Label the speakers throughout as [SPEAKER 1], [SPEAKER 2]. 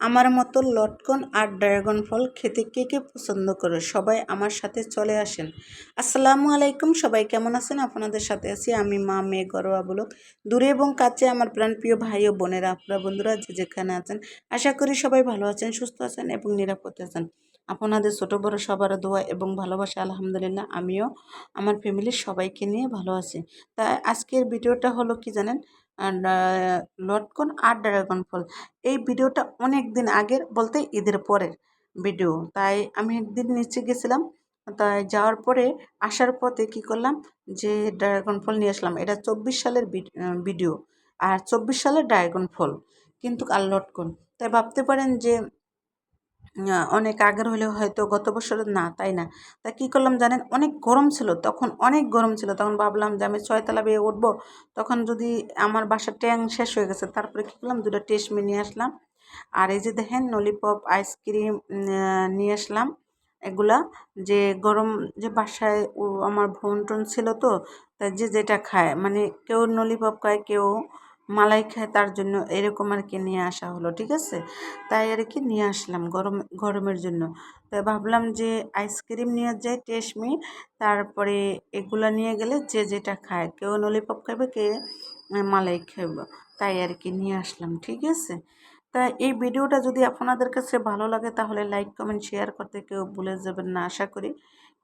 [SPEAKER 1] আমার মতো লটকন আর ড্রাগন ফল খেতে কে কে পছন্দ করে? সবাই আমার সাথে চলে আসেন। আসসালামু আলাইকুম, সবাই কেমন আছেন? আপনাদের সাথে আছি আমি মা, মেয়ে গরোয়া বলক। দূরে এবং কাছে আমার প্রাণপ্রিয় ভাই ও বোনেরা, আপনারা বন্ধুরা যে যেখানে আছেন, আশা করি সবাই ভালো আছেন, সুস্থ আছেন এবং নিরাপদ আছেন। আপনাদের ছোটো বড়ো সবার দোয়া এবং ভালোবাসা, আলহামদুলিল্লাহ, আমিও, আমার ফ্যামিলির সবাইকে নিয়ে ভালো আছি। তাই আজকের ভিডিওটা হলো কি জানেন? লটকন আর ড্রাগন ফল। এই ভিডিওটা অনেক দিন আগের বলতে ঈদের পরের ভিডিও। তাই আমি একদিন নিচে গেছিলাম, তাই যাওয়ার পরে আসার পথে কি করলাম যে ড্রাগন ফল নিয়ে আসলাম। এটা চব্বিশ সালের ভিডিও। আর চব্বিশ সালের ড্রাগন ফল, কিন্তু আর লটকন। তাই ভাবতে পারেন যে অনেক আগের হলে হয়তো গত বছরের না, তাই না? তা কী করলাম জানেন? অনেক গরম ছিল, তখন অনেক গরম ছিল। তখন ভাবলাম যে আমি ছয়তলা বেয়ে উঠবো। তখন যদি আমার বাসার ট্যাং শেষ হয়ে গেছে, তারপরে কী করলাম? দুটো টেস্টমি নিয়ে আসলাম। আর এই যে দেখেন ললিপপ আইসক্রিম নিয়ে আসলাম। এগুলা যে গরম যে বাসায় আমার টোন ছিল তো তাই যে যেটা খায় মানে কেউ ললিপপ খায়, কেউ মালাই খায়, তার জন্য এরকম আর কি নিয়ে আসা হলো, ঠিক আছে? তাই আর কি নিয়ে আসলাম গরম, গরমের জন্য। তাই ভাবলাম যে আইসক্রিম নিয়ে যাই, টেস্টমি, তারপরে এগুলো নিয়ে গেলে যে যেটা খায়, কেউ ললিপপ খাবে কে মালাই খাবে তাই আর কি নিয়ে আসলাম, ঠিক আছে? তা এই ভিডিওটা যদি আপনাদের কাছে ভালো লাগে, তাহলে লাইক কমেন্ট শেয়ার করতে কেউ ভুলে যাবেন না, আশা করি।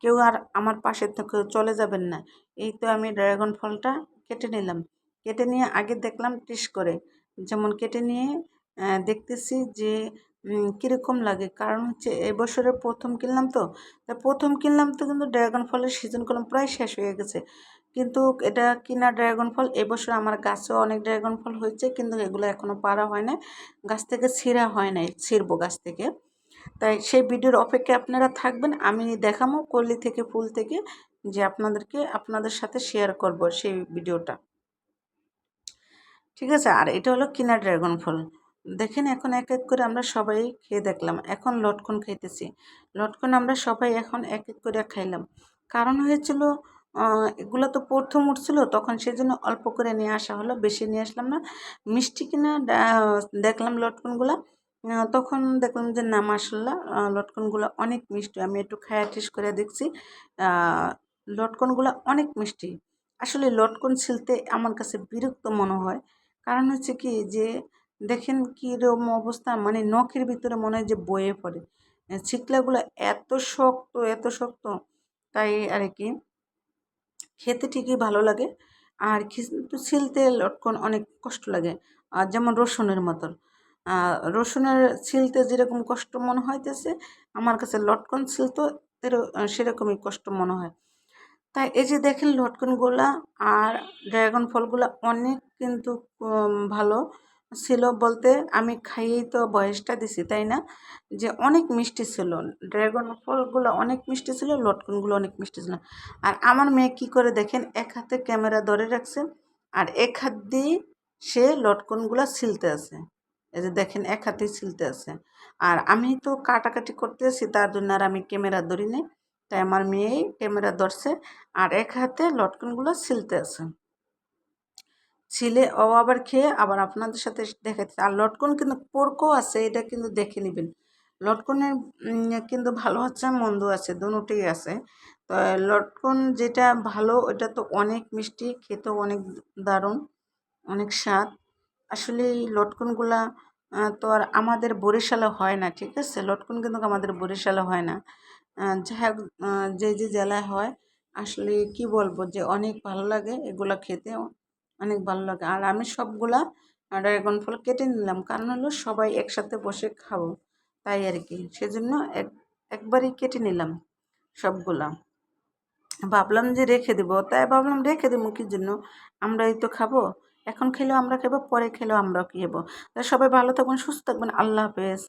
[SPEAKER 1] কেউ আর আমার পাশে তো কেউ চলে যাবেন না। এই তো আমি ড্রাগন ফলটা কেটে নিলাম। কেটে নিয়ে আগে দেখলাম টেস্ট করে। যেমন কেটে নিয়ে দেখতেছি যে কীরকম লাগে। কারণ হচ্ছে এবছরে প্রথম কিনলাম তো, তা প্রথম কিনলাম তো কিন্তু ড্রাগন ফলের সিজন কলম প্রায় শেষ হয়ে গেছে। কিন্তু এটা কিনা ড্রাগন ফল এবছর আমার গাছেও অনেক ড্রাগন ফল হয়েছে, কিন্তু এগুলো এখনও পারা হয় না গাছ থেকে ছিঁড়া হয় নাই, ছিঁড়বো গাছ থেকে। তাই সেই ভিডিওর অপেক্ষায় আপনারা থাকবেন, আমি দেখামো কলি থেকে, ফুল থেকে, যে আপনাদেরকে, আপনাদের সাথে শেয়ার করব সেই ভিডিওটা। ঠিক আছে? আর এটা হলো কিনা ড্রাগন ফল। দেখেন এখন এক এক করে আমরা সবাই খেয়ে দেখলাম। এখন লটকন খাইতেছি। লটকন আমরা সবাই এখন এক এক করে খাইলাম। কারণ হয়েছিল এগুলো তো প্রথম উঠছিল, তখন সেজন্য অল্প করে নিয়ে আসা হলো, বেশি নিয়ে আসলাম না। মিষ্টি কিনা দেখলাম লটকনগুলো। তখন দেখলাম যে, না মাসাল্লাহ লটকনগুলো অনেক মিষ্টি। আমি একটু খায়া টেস্ট করে দেখছি। লটকনগুলো অনেক মিষ্টি। আসলে লটকন ছিলতে আমার কাছে বিরক্ত মনে হয়। কারণ হচ্ছে কি যে, দেখেন কীরকম অবস্থা মানে নখের ভিতরে মনে হয় যে বয়ে পড়ে। ছিকলাগুলো এত শক্ত এত শক্ত, তাই আর কি। খেতে ঠিকই ভালো লাগে, আর কিন্তু ছিলতে লটকন অনেক কষ্ট লাগে আর যেমন রসুনের মতন। রসুনের ছিলতে যেরকম কষ্ট মনে হইতেছে, আমার কাছে লটকন ছিলতে সেরকমই কষ্ট মনে হয়। তাই এই যে দেখেন লটকনগুলা আর ড্রাগন ফলগুলা অনেক কিন্তু ভালো ছিল বলতে আমি খাইয়েই তো বয়সটা দিছি, তাই না? যে অনেক মিষ্টি ছিল। ড্রাগন ফলগুলো অনেক মিষ্টি ছিল, লটকনগুলো অনেক মিষ্টি ছিল। আর আমার মেয়ে কি করে দেখেন, এক হাতে ক্যামেরা ধরে রাখছে আর এক হাত দিয়ে সে লটকনগুলো ছিলতে আছে। এই যে দেখেন, এক হাতেই ছিলতে আছে। আর আমি তো কাটাকাটি করতে আছি তার জন্য আর আমি ক্যামেরা ধরি নেই। তাই আমার মেয়েই ক্যামেরা ধরছে আর এক হাতে লটকনগুলো ছিলতে আছে। ছিলে ও আবার খেয়ে আবার আপনাদের সাথে দেখাচ্ছে আর লটকন কিন্তু পোরকও আছে, এটা কিন্তু দেখে নেবেন। লটকনের কিন্তু ভালো আছে, মন্দ আছে, দুটোই আছে। তো লটকন যেটা ভালো, ওটা তো অনেক মিষ্টি, খেতেও অনেক দারুণ, অনেক স্বাদ। আসলে এই লটকনগুলা তো আর আমাদের বরিশালে হয় না, ঠিক আছে? লটকন কিন্তু আমাদের বরিশালে হয় না। যাই হোক যে যে জেলায় হয়, আসলে কি বলব যে, অনেক ভালো লাগে এগুলো খেতে অনেক ভালো লাগে। আর আমি সবগুলা ড্রাগন ফল কেটে নিলাম। কারণ হলো সবাই একসাথে বসে খাব, তাই আর কি। সেজন্য এক, একবারই কেটে নিলাম সবগুলা। ভাবলাম যে রেখে দেবো, তাই ভাবলাম রেখে দেবো কী জন্য? আমরাই তো খাব, এখন খেলেও আমরা খাব, পরে খেলেও আমরাও খেবো। তাই সবাই ভালো থাকবেন, সুস্থ থাকবেন, আল্লাহ হাফেজ।